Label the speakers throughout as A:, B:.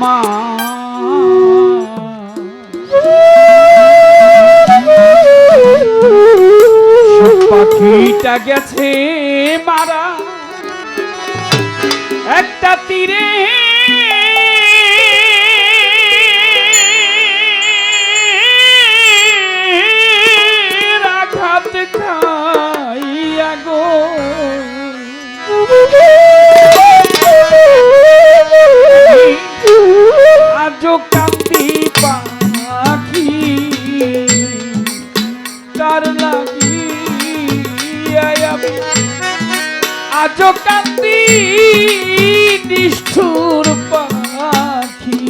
A: আমার পাখিটা গেছে মারা। একটা তীরে। আঘাত খাইয়া গো। আজো কান্দি পাখি। কার লাগি আজো কান্দি নিষ্ঠুর পাখি।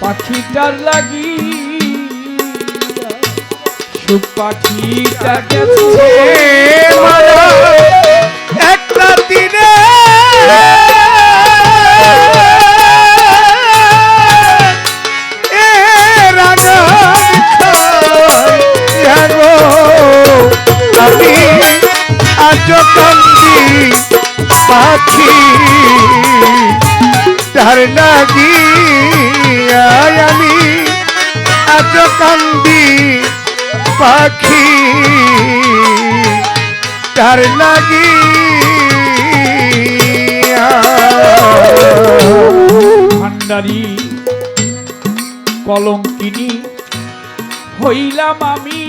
A: পাখিটার লাগি সুখ গেছে
B: একটা দিনে আমি আজ কান্দি পাখি তার লাগি আমি আজ কান্দি পাখি তার লাগি
A: ভান্ডারি, কলঙ্কিনী, হইলাম আমি।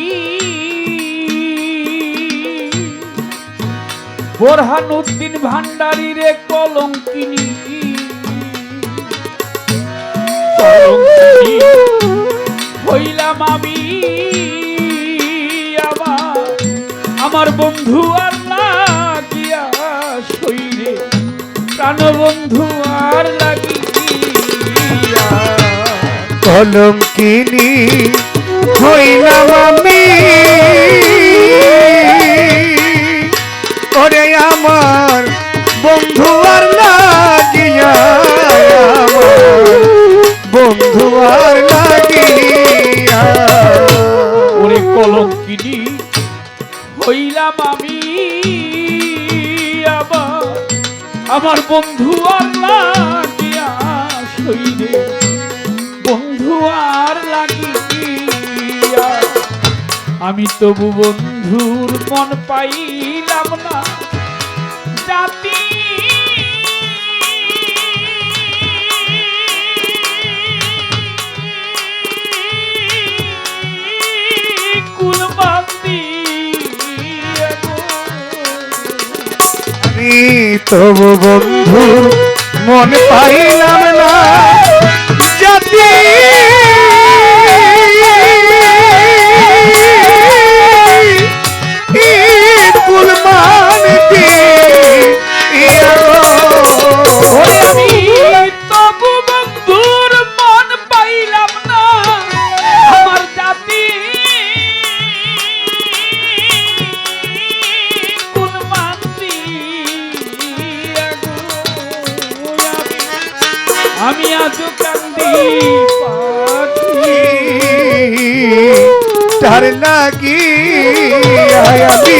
A: বোরহান উদ্দিন ভান্ডারি রে কলঙ্কিনী। কলঙ্কিনী। হইলাম আমি আমার আমার বন্ধু আর লাগিয়া শৈরে প্রাণ বন্ধু আর লাগিয়া।
B: কলঙ্কিনী, হইলাম আমি আমার বন্ধু আর লাগিয়া আমার। বন্ধু আর লাগিয়া
A: ওরে কলঙ্কিনী, হইলাম আমি আমার বন্ধু আর লাগিয়া শৈরে বন্ধু আর লাগিয়া। আমি তবু বন্ধুর মন পাইলাম না। জাতি।
B: তবু বন্ধু মন পাইলাম না। জাতি
A: আমি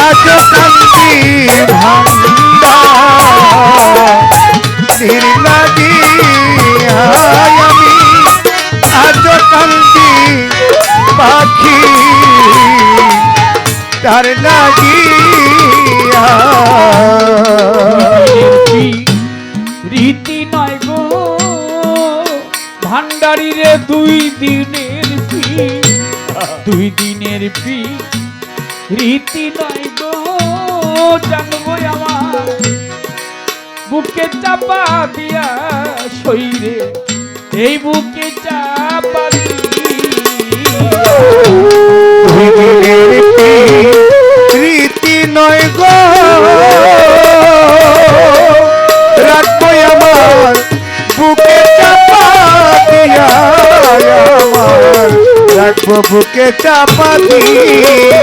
A: আজ কান্দি
B: ভাঙ্গা লাগি আমি আজ কান্দি পাখি তার লাগি
A: রীতি নয় গো ভান্ডারি রে দুই দিনের দুই দিনের পি, রীতি নয় গো জানব আমার। বুকে চাপা দিয়া শরীরে এই বুকে চাপা দিয়া।
B: রীতি নয় গো বুকে চাপা দিয়া।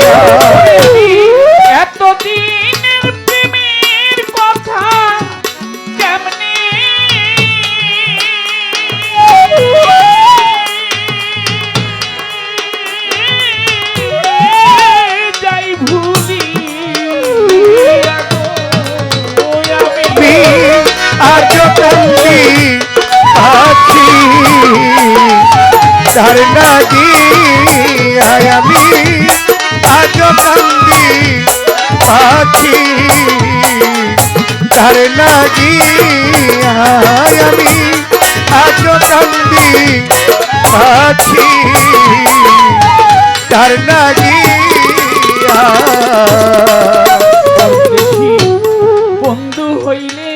B: তার লাগি আমি আজ কান্দি পাখি তার লাগি
A: পরদেশী বন্ধু হইলে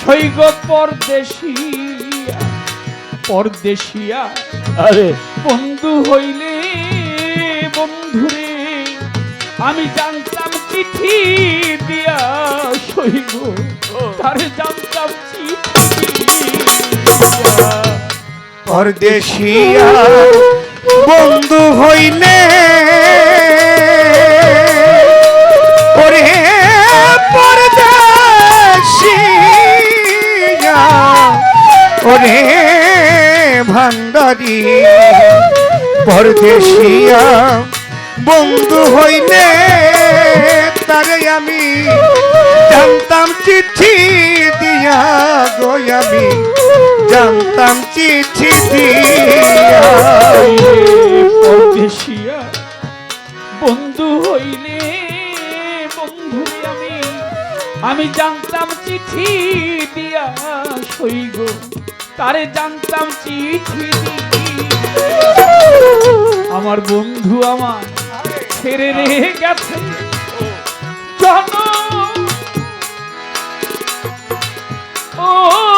A: সৈগ পরদেশিয়া পরদেশিয়া
C: আরে।
A: বন্ধু হইলে বন্ধুরে আমি জানতাম চিঠি দিয়া সইব তারে জানতাম।
B: পরদেশিয়া বন্ধু হইলে ওরে পরদেশিয়া বন্ধু হইলে তারে আমি জানতাম চিঠি দিয়া গো আমি। জানতাম চিঠি দিয়া।
A: বন্ধু হইলে, বন্ধু আমি। আমি জানতাম চিঠি দিয়া সইগ তারে জানতাম চিঠি আমার বন্ধু আমার ছেড়ে রেখে গেছে। জন ও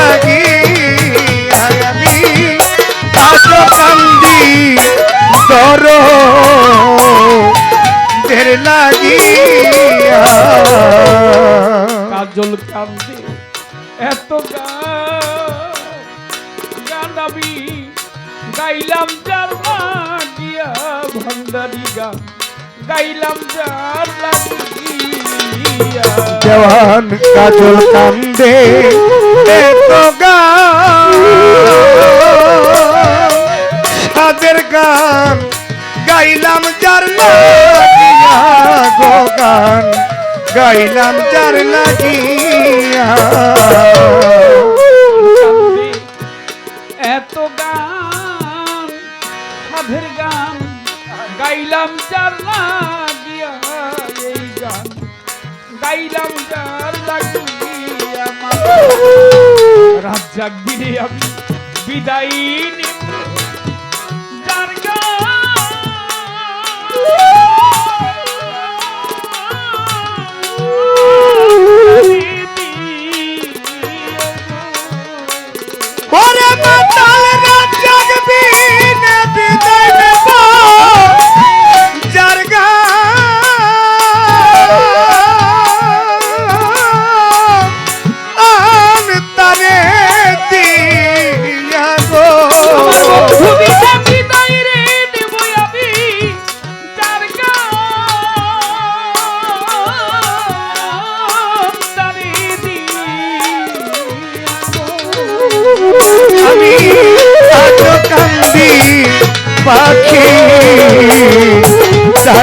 A: কাজল কান্দে এত গান আমি গাইলাম, যার লাগিয়া ভান্ডারি গান গাইলাম, যার
B: জওয়ান কাজল কান্দে, এত গান। সাদের গান গাইলাম, যার গো গান। গাইলাম যার লাগিয়া।
A: এত গান সাধের গান, গাইলাম যার লাগিয়া এই গান। গাইলাম যার লাগিয়া রাত জাগবিরে আমি বিদায়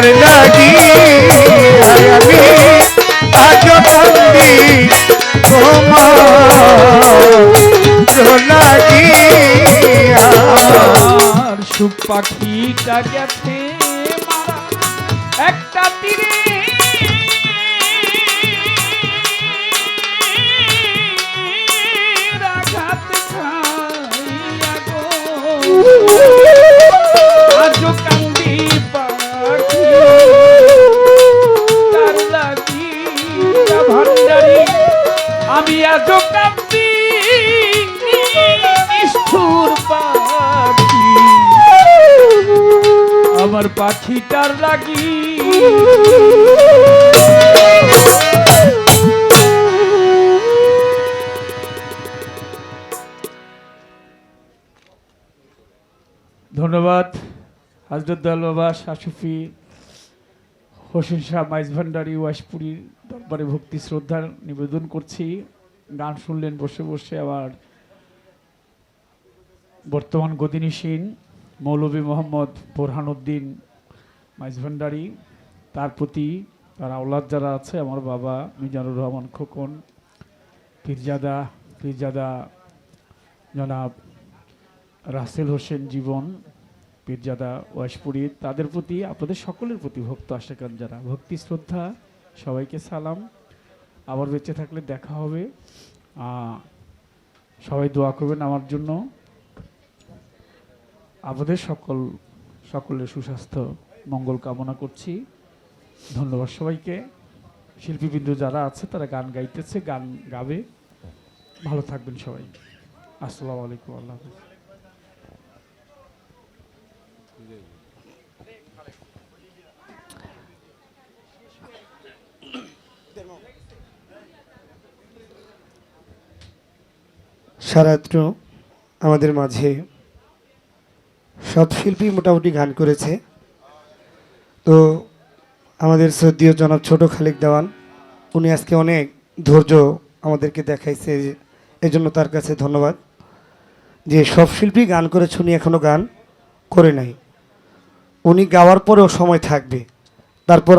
B: তার লাগি আমি আজ কান্দি তোমার লাগি
A: আমার পাখিটা গেছে আমার পাখিটার লাগি। ধন্যবাদ, হাজরত বাবা শাসুফি হোসেন শাহ, মাইজ ভান্ডারি ওয়াইশপুরীর দরবারে ভক্তি, শ্রদ্ধা নিবেদন করছি। গান শুনলেন, বসে বসে আবার বর্তমান গদিনী গদিনীসীন মৌলভী মোহাম্মদ বোরহানুদ্দিন মাইজ ভান্ডারি তার প্রতি তার আওলাদ যারা আছে, আমার বাবা মিজানুর রহমান খোকন, পীরজাদা পীরজাদা জনাব রাসেল হোসেন জীবন, পীরজাদা ওয়াশপুরি তাদের প্রতি, আপনাদের সকলের প্রতি ভক্ত আশেকান যারা, ভক্তি, শ্রদ্ধা, সবাইকে সালাম। আবার বেঁচে থাকলে দেখা হবে। সবাই দোয়া করবেন আমার জন্য। আমাদের সকল, সকলের সুস্বাস্থ্য, মঙ্গল কামনা করছি। ধন্যবাদ সবাইকে। শিল্পীবৃন্দ যারা আছে, তারা গান গাইতেছে, গান গাবে। ভালো থাকবেন সবাই। আসসালামু আলাইকুম, আল্লাহ হাফিজ।
B: সারাত্র আমাদের মাঝে সব শিল্পী মোটামুটি গান করেছে। তো আমাদের শ্রদ্ধীয় জনাব ছোট খালেক দেওয়ান, উনি আজকে অনেক ধৈর্য আমাদেরকে দেখাইছে, এজন্য তার কাছে ধন্যবাদ। যে সব শিল্পী গান করেছে, উনি এখনও গান করে নাই। উনি গাওয়ার পরেও সময় থাকবে। তারপর